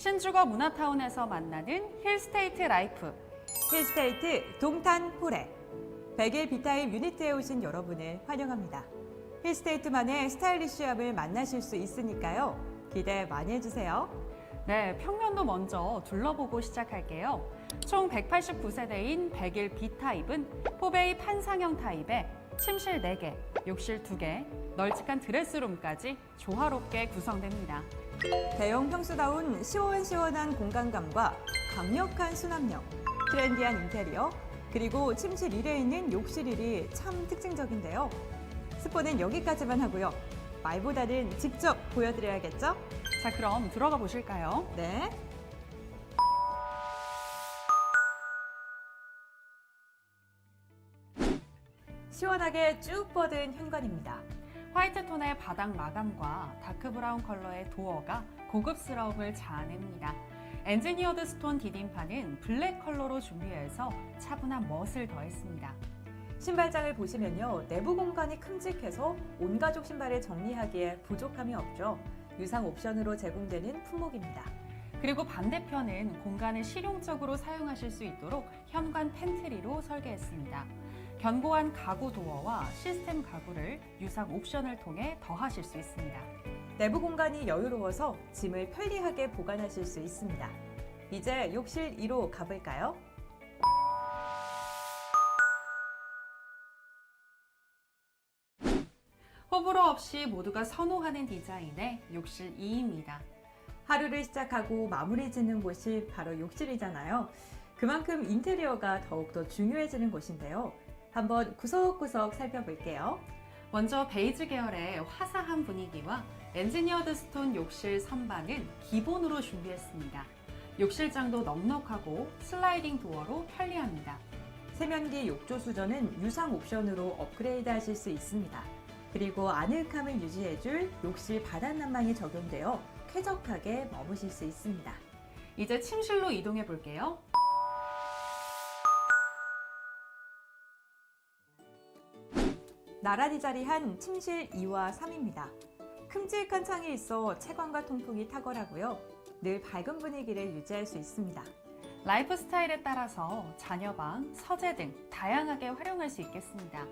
신주거 문화타운에서 만나는 힐스테이트 라이프. 힐스테이트 동탄 포레 100일 비타임 유니트에 오신 여러분을 환영합니다. 힐스테이트만의 스타일리쉬함을 만나실 수 있으니까요. 기대 많이 해주세요. 네, 평면도 먼저 둘러보고 시작할게요. 총 189세대인 100일 B타입은 포베이 판상형 타입에 침실 4개, 욕실 2개, 널찍한 드레스룸까지 조화롭게 구성됩니다. 대형 평수다운 시원시원한 공간감과 강력한 수납력, 트렌디한 인테리어, 그리고 침실 1에 있는 욕실 1이 참 특징적인데요. 스포는 여기까지만 하고요. 말보다는 직접 보여드려야겠죠? 자, 그럼 들어가 보실까요? 네. 시원하게 쭉 뻗은 현관입니다. 화이트 톤의 바닥 마감과 다크 브라운 컬러의 도어가 고급스러움을 자아냅니다. 엔지니어드 스톤 디딤판은 블랙 컬러로 준비해서 차분한 멋을 더했습니다. 신발장을 보시면요. 내부 공간이 큼직해서 온 가족 신발을 정리하기에 부족함이 없죠. 유상 옵션으로 제공되는 품목입니다. 그리고 반대편은 공간을 실용적으로 사용하실 수 있도록 현관 팬트리로 설계했습니다. 견고한 가구 도어와 시스템 가구를 유상 옵션을 통해 더하실 수 있습니다. 내부 공간이 여유로워서 짐을 편리하게 보관하실 수 있습니다. 이제 욕실 2로 가볼까요? 호불호 없이 모두가 선호하는 디자인의 욕실 2입니다. 하루를 시작하고 마무리 짓는 곳이 바로 욕실이잖아요. 그만큼 인테리어가 더욱더 중요해지는 곳인데요. 한번 구석구석 살펴볼게요. 먼저 베이지 계열의 화사한 분위기와 엔지니어드 스톤 욕실 선반은 기본으로 준비했습니다. 욕실장도 넉넉하고 슬라이딩 도어로 편리합니다. 세면기 욕조 수전은 유상 옵션으로 업그레이드 하실 수 있습니다. 그리고 아늑함을 유지해줄 욕실 바닥 난방이 적용되어 쾌적하게 머무실 수 있습니다. 이제 침실로 이동해 볼게요. 나란히 자리한 침실 2와 3입니다. 큼직한 창이 있어 채광과 통풍이 탁월하고요. 늘 밝은 분위기를 유지할 수 있습니다. 라이프 스타일에 따라서 자녀방, 서재 등 다양하게 활용할 수 있겠습니다.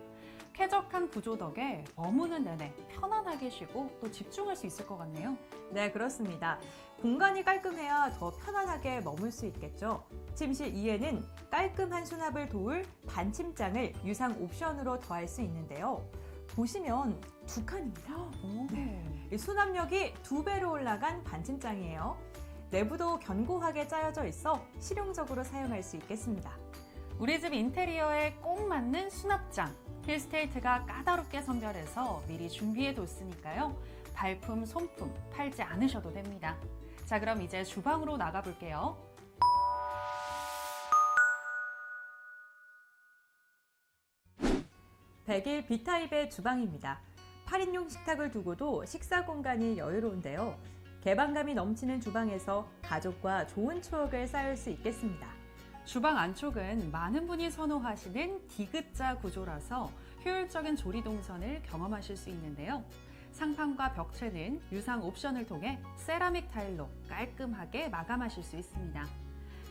쾌적한 구조 덕에 머무는 내내 편안하게 쉬고 또 집중할 수 있을 것 같네요. 네, 그렇습니다. 공간이 깔끔해야 더 편안하게 머물 수 있겠죠. 침실 2에는 깔끔한 수납을 도울 반침장을 유상 옵션으로 더할 수 있는데요. 보시면 두 칸입니다. 오. 이 수납력이 두 배로 올라간 반침장이에요. 내부도 견고하게 짜여져 있어 실용적으로 사용할 수 있겠습니다. 우리 집 인테리어에 꼭 맞는 수납장. 힐스테이트가 까다롭게 선별해서 미리 준비해 뒀으니까요. 발품, 손품 팔지 않으셔도 됩니다. 자, 그럼 이제 주방으로 나가 볼게요. 백일 B타입의 주방입니다. 8인용 식탁을 두고도 식사 공간이 여유로운데요. 개방감이 넘치는 주방에서 가족과 좋은 추억을 쌓을 수 있겠습니다. 주방 안쪽은 많은 분이 선호하시는 디귿자 구조라서 효율적인 조리 동선을 경험하실 수 있는데요. 상판과 벽체는 유상 옵션을 통해 세라믹 타일로 깔끔하게 마감하실 수 있습니다.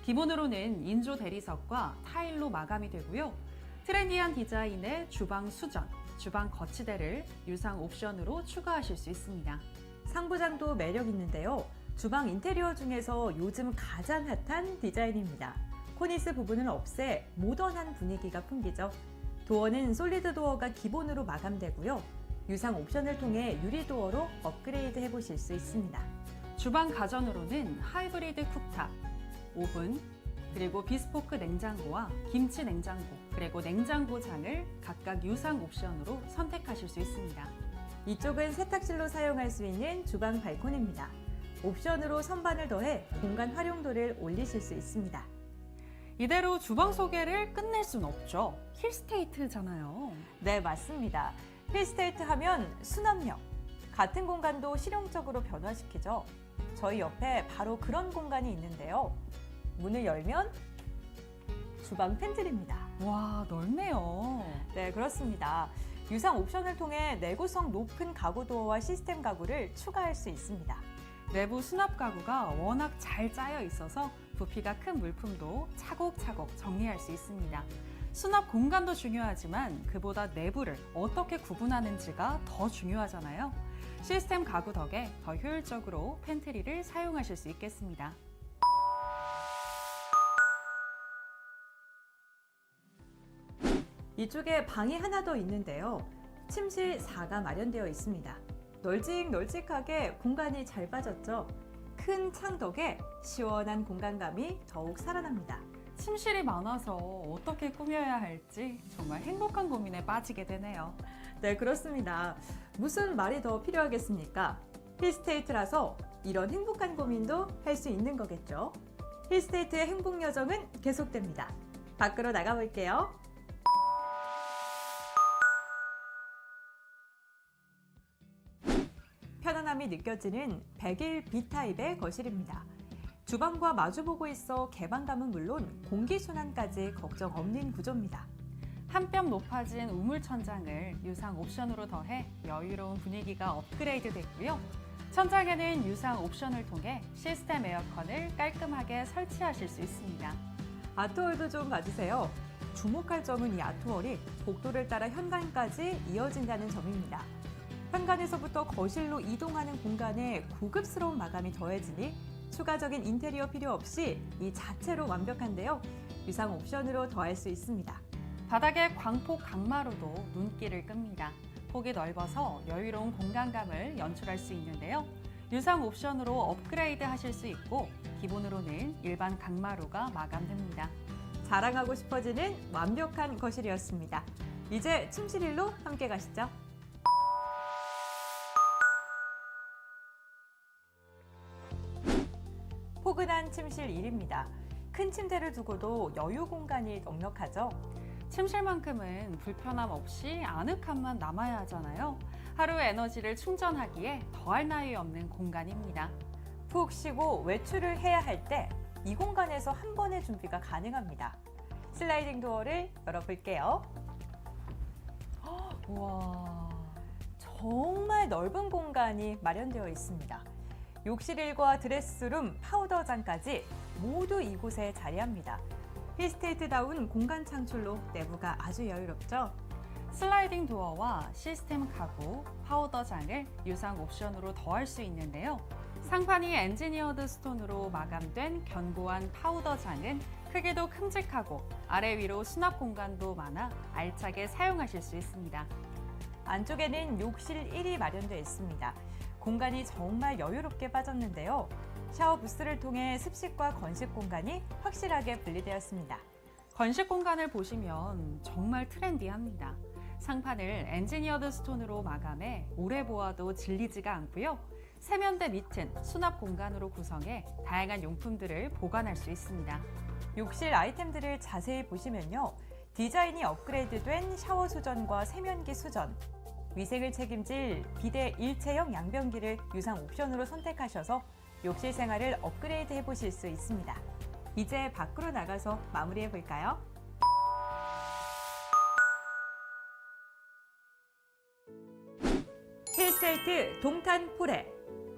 기본으로는 인조 대리석과 타일로 마감이 되고요. 트렌디한 디자인의 주방 수전, 주방 거치대를 유상 옵션으로 추가하실 수 있습니다. 상부장도 매력 있는데요. 주방 인테리어 중에서 요즘 가장 핫한 디자인입니다. 코니스 부분을 없애 모던한 분위기가 풍기죠. 도어는 솔리드 도어가 기본으로 마감되고요. 유상 옵션을 통해 유리 도어로 업그레이드 해보실 수 있습니다. 주방 가전으로는 하이브리드 쿡탑, 오븐, 그리고 비스포크 냉장고와 김치 냉장고, 그리고 냉장고 장을 각각 유상 옵션으로 선택하실 수 있습니다. 이쪽은 세탁실로 사용할 수 있는 주방 발코니입니다. 옵션으로 선반을 더해 공간 활용도를 올리실 수 있습니다. 이대로 주방 소개를 끝낼 순 없죠. 힐스테이트잖아요. 네, 맞습니다. 힐스테이트 하면 수납력, 같은 공간도 실용적으로 변화시키죠. 저희 옆에 바로 그런 공간이 있는데요. 문을 열면 주방 팬트리입니다. 와, 넓네요. 네, 그렇습니다. 유상 옵션을 통해 내구성 높은 가구 도어와 시스템 가구를 추가할 수 있습니다. 내부 수납 가구가 워낙 잘 짜여 있어서 부피가 큰 물품도 차곡차곡 정리할 수 있습니다. 수납 공간도 중요하지만 그보다 내부를 어떻게 구분하는지가 더 중요하잖아요. 시스템 가구 덕에 더 효율적으로 팬트리를 사용하실 수 있겠습니다. 이쪽에 방이 하나 더 있는데요. 침실 4가 마련되어 있습니다. 널찍널찍하게 공간이 잘 빠졌죠. 큰 창 덕에 시원한 공간감이 더욱 살아납니다. 침실이 많아서 어떻게 꾸며야 할지 정말 행복한 고민에 빠지게 되네요. 네, 그렇습니다. 무슨 말이 더 필요하겠습니까? 힐스테이트라서 이런 행복한 고민도 할 수 있는 거겠죠. 힐스테이트의 행복 여정은 계속됩니다. 밖으로 나가볼게요. 느껴지는 100일 B타입의 거실입니다. 주방과 마주보고 있어 개방감은 물론 공기순환까지 걱정 없는 구조입니다. 한 뼘 높아진 우물 천장을 유상 옵션으로 더해 여유로운 분위기가 업그레이드 됐고요. 천장에는 유상 옵션을 통해 시스템 에어컨을 깔끔하게 설치하실 수 있습니다. 아트월도 좀 봐주세요. 주목할 점은 이 아트월이 복도를 따라 현관까지 이어진다는 점입니다. 현관에서부터 거실로 이동하는 공간에 고급스러운 마감이 더해지니 추가적인 인테리어 필요 없이 이 자체로 완벽한데요. 유상 옵션으로 더할 수 있습니다. 바닥에 광폭 강마루도 눈길을 끕니다. 폭이 넓어서 여유로운 공간감을 연출할 수 있는데요. 유상 옵션으로 업그레이드 하실 수 있고 기본으로는 일반 강마루가 마감됩니다. 자랑하고 싶어지는 완벽한 거실이었습니다. 이제 침실일로 함께 가시죠. 침실 1입니다. 큰 침대를 두고도 여유 공간이 넉넉하죠. 침실만큼은 불편함 없이 아늑함만 남아야 하잖아요. 하루 에너지를 충전하기에 더할 나위 없는 공간입니다. 푹 쉬고 외출을 해야 할 때 이 공간에서 한 번의 준비가 가능합니다. 슬라이딩 도어를 열어볼게요. 우와. 정말 넓은 공간이 마련되어 있습니다. 욕실일과 드레스룸, 파우더장까지 모두 이곳에 자리합니다. 힐스테이트다운 공간 창출로 내부가 아주 여유롭죠? 슬라이딩 도어와 시스템 가구, 파우더장을 유상 옵션으로 더할 수 있는데요. 상판이 엔지니어드 스톤으로 마감된 견고한 파우더장은 크기도 큼직하고 아래 위로 수납 공간도 많아 알차게 사용하실 수 있습니다. 안쪽에는 욕실 1이 마련되어 있습니다. 공간이 정말 여유롭게 빠졌는데요. 샤워 부스를 통해 습식과 건식 공간이 확실하게 분리되었습니다. 건식 공간을 보시면 정말 트렌디합니다. 상판을 엔지니어드 스톤으로 마감해 오래 보아도 질리지가 않고요. 세면대 밑은 수납 공간으로 구성해 다양한 용품들을 보관할 수 있습니다. 욕실 아이템들을 자세히 보시면요. 디자인이 업그레이드된 샤워 수전과 세면기 수전, 위생을 책임질 비대 일체형 양변기를 유상 옵션으로 선택하셔서 욕실 생활을 업그레이드 해보실 수 있습니다. 이제 밖으로 나가서 마무리해 볼까요? 힐스테이트 동탄 폴에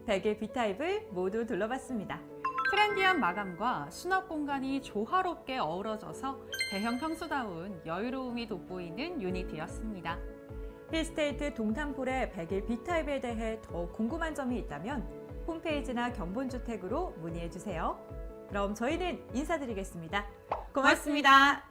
100일 B타입을 모두 둘러봤습니다. 트렌디한 마감과 수납 공간이 조화롭게 어우러져서 대형 평수다운 여유로움이 돋보이는 유닛이었습니다. 힐스테이트 동탄폴의 100일 B타입에 대해 더 궁금한 점이 있다면 홈페이지나 견본주택으로 문의해 주세요. 그럼 저희는 인사드리겠습니다 고맙습니다.